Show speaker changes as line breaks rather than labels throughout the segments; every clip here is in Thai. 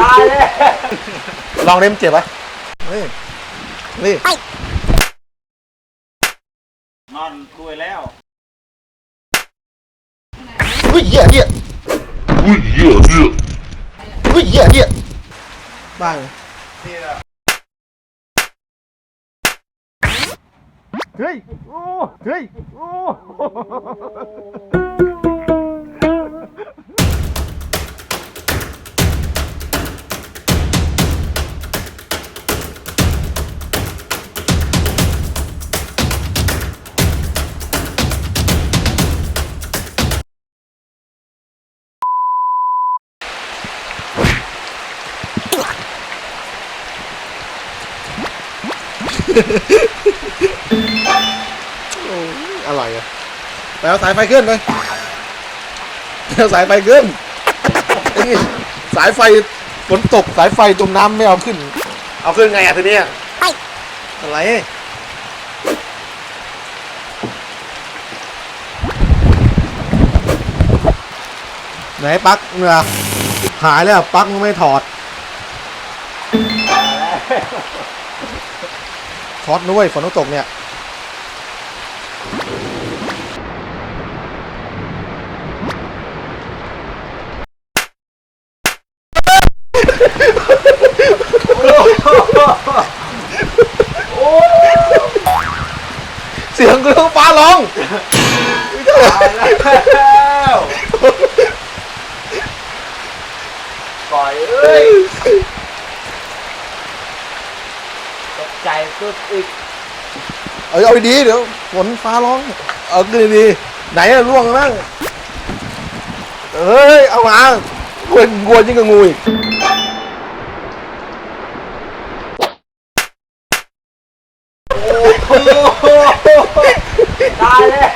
ตายแล้ว
ลองเล่มนเจ็บปะนี่นี่
นอนคุยแล้ว
อุ้ยเหี้ยเหี้ย
Ui, yeah, yeah.
อุ้ยเหี้ยเหี้ยบ้าเลย
นี่แหละ
เฮ้ยโอ้เฮ้ยโอ้ อร่อยอะไปเอาสายไฟขึ้นไปไปเอาสายไฟขึ้นนี่สายไฟฝนตกสายไฟจมน้ำไม่เอาขึ้น เอาขึ้นไงอะทีเนี้ยอะไรไหนปลั๊กเนี่ยหายแล้วปลั๊กมันไม่ถอด ช็อตนุ้ยฝนตกเนี่ยเสียงเครื่อฟ้าร้อง
ตายแล้วปล่อยเอ้ยตก ใจสุดอีก
เอาเอาดีๆเดี๋ยวฝนฟ้าร้อง เอาดีๆไหนอะล่วงนั่งเอ้ย เอามากลัวกลัวยิ่งกับงูอีก
ตายแล้ว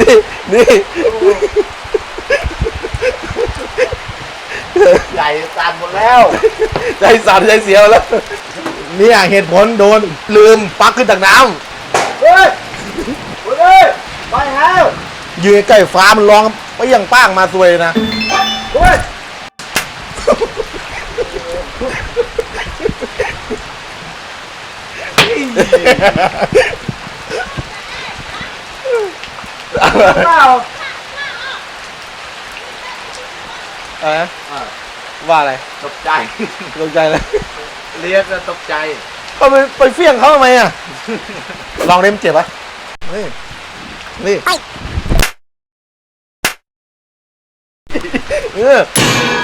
นี่นี่
ใจสั่นหมด แล้ว
ใจสั่นใจเสียวแล้ว เนี่ยเหตุผลโดนลืมปลั๊กขึ้นจากน้
เฮ้ยเฮ้ยไปแล้วำ
ยืนใกล้ฟ้ามันร้องไปยังป้างมาซวยนะ
เฮ้ยเปล่า
อะไรนะ ว่าอะไร
ตกใจ
ตกใจเลย
เรียกแล้วตกใจ
เขาไปไปเฟี้ยงเขาทำไมอะ ลองเล่มนเจ็บปะนี่นี่เออ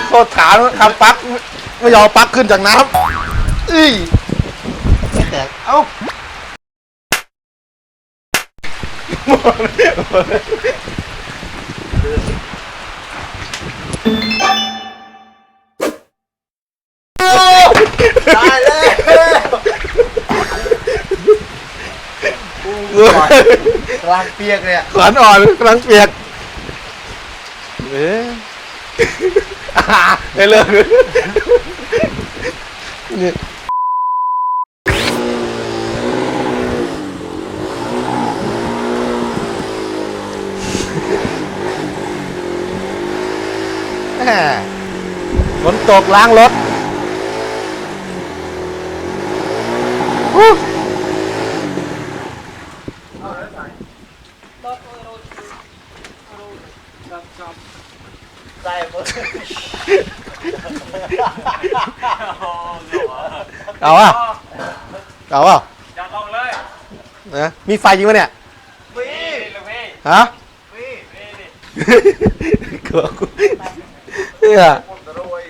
โคตรถามทำปลั๊กไม่ไม่ยอมเอาปลั๊กขึ้นจากน้ำอี้ไม่แตก เอ้า
ตายแล้วกลางเปียกเนี่ย
ขวานอ่อนกำลังเปียกเอ๊ะอ่าได้เลิกนี่แหม่ฝนตกล้างรถฮู้
ใส่หมด
เอาอะเอาอะ
อย่าลงเลย
นะมีไฟจริงปะเนี่ย
พี่ลูกพี่
ฮะ
พี่พี่นี่
เกือบกูเนี่ย
คนตะโรย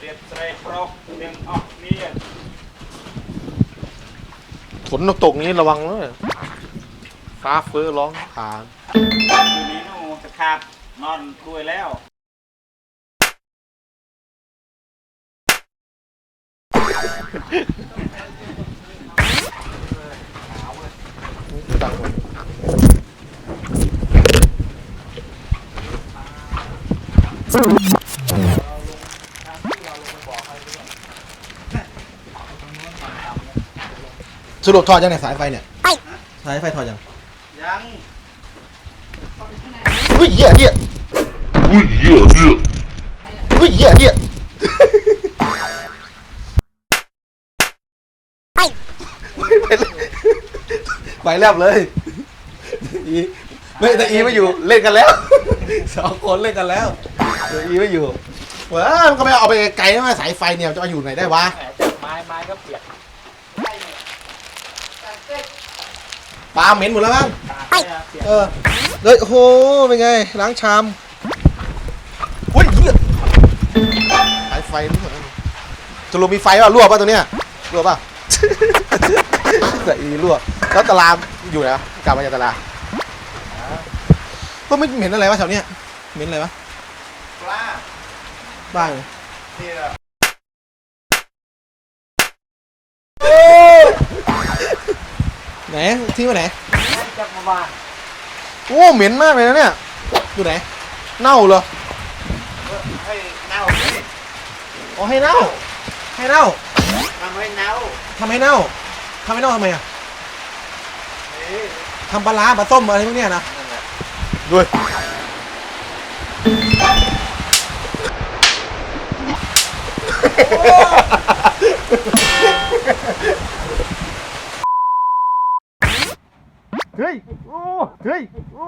เรียนเตรโปรเรียนออกนี่
ฝนตกนี้ระวังเลยฟ้าเฟ้อร้องผ่าน
คืนนี้หนูจะขาดนอนคุยแล้ว
ดังหมดสรุปถอดยังเนี่ยสายไฟเนี่ย สายไฟถอดยัง
ยัง
อุ้ยเหี้ยเหี้ย
Ui, yeah, yeah.
อุ้ยเหี้ยเหี้ย ไปแลบเลยอีไม่แต่อีไม่อยู่เล่นกันแล้วสองคนเล่นกันแล้วเดี๋ยวอีไม่อยู่ว้ามันก็ไม่เอาไปไกลๆนะสายไฟเนี่ยจะมาอยู่ไหนได้วะ
แหมจับไม้ไม้ก็เปียก
ปลาเหม็นหมดแล้วมั้ง
ตากเลยอะเปียก
เออเฮ้ยโอ้โหเป็นไงล้างชามอุ้ยเหี้ยสายไฟรั่วจะรวมมีไฟป่ะรั่วป่ะตัวเนี้ยรั่วป่ะ แต่อีรั่ว แล้วตารางอยู่ไหนวะกลับมาจากตารางก็ไม่เหม็นอะไรวะแถวเนี้ยเหม็นอะไรวะ
ปลา
บ้าเลย
เนี่ย
ไหนทิ้งไว้ไหน
จับมาบ้าน
โอ้เหม็นมากเลยนะเนี่ยอยู่ไหน เน่าเหรอ
ให้เน่าสิ
อ๋อให้เน่า ให้เน่า
ทำให้เน่า
ทำให้เน่าทำให้เน่าทำไมอะ
เอ๊ะ
ทำปลาร้าปลาต้มอะไรพวกเนี้ยนะ
นั่นแหละ
ด้วยเฮ้ยโอ้เฮ้ยโอ้